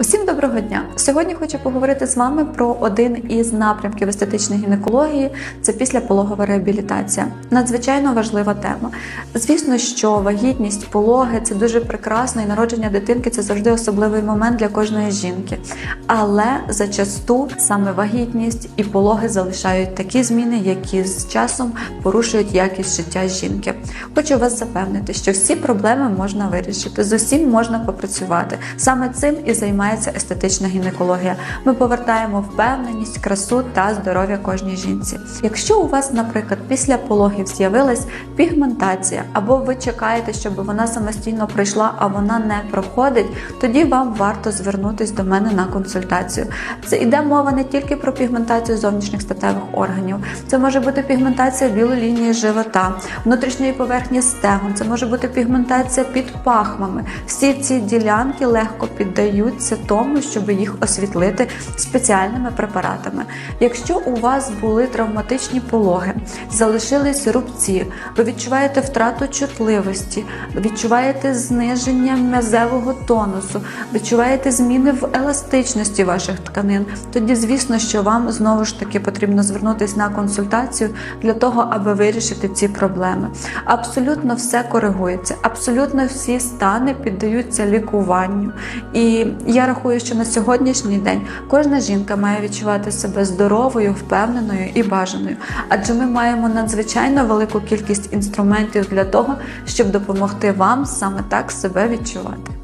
Усім доброго дня! Сьогодні хочу поговорити з вами про один із напрямків естетичної гінекології це післяпологова реабілітація. Надзвичайно важлива тема. Звісно, що вагітність, пологи це дуже прекрасно, і народження дитинки це завжди особливий момент для кожної жінки. Але зачасту саме вагітність і пологи залишають такі зміни, які з часом порушують якість життя жінки. Хочу вас запевнити, що всі проблеми можна вирішити, з усім можна попрацювати. Саме цим і займається естетична гінекологія. Ми повертаємо впевненість, красу та здоров'я кожній жінці. Якщо у вас, наприклад, після пологів з'явилась пігментація, або ви чекаєте, щоб вона самостійно прийшла, а вона не проходить, тоді вам варто звернутися до мене на консультацію. Це йде мова не тільки про пігментацію зовнішніх статевих органів, це може бути пігментація білої лінії живота, внутрішньої поверхні стегон, це може бути пігментація під пахвами. Всі ці ділянки легко піддаються тому, щоб їх освітлити спеціальними препаратами. Якщо у вас були травматичні пологи, залишились рубці, ви відчуваєте втрату чутливості, відчуваєте зниження м'язевого тонусу, відчуваєте зміни в еластичності ваших тканин, тоді, звісно, що вам знову ж таки потрібно звернутися на консультацію для того, аби вирішити ці проблеми. Абсолютно все коригується, абсолютно всі стани піддаються лікуванню. І я рахую, що на сьогоднішній день кожна жінка має відчувати себе здоровою, впевненою і бажаною, адже ми маємо надзвичайно велику кількість інструментів для того, щоб допомогти вам саме так себе відчувати.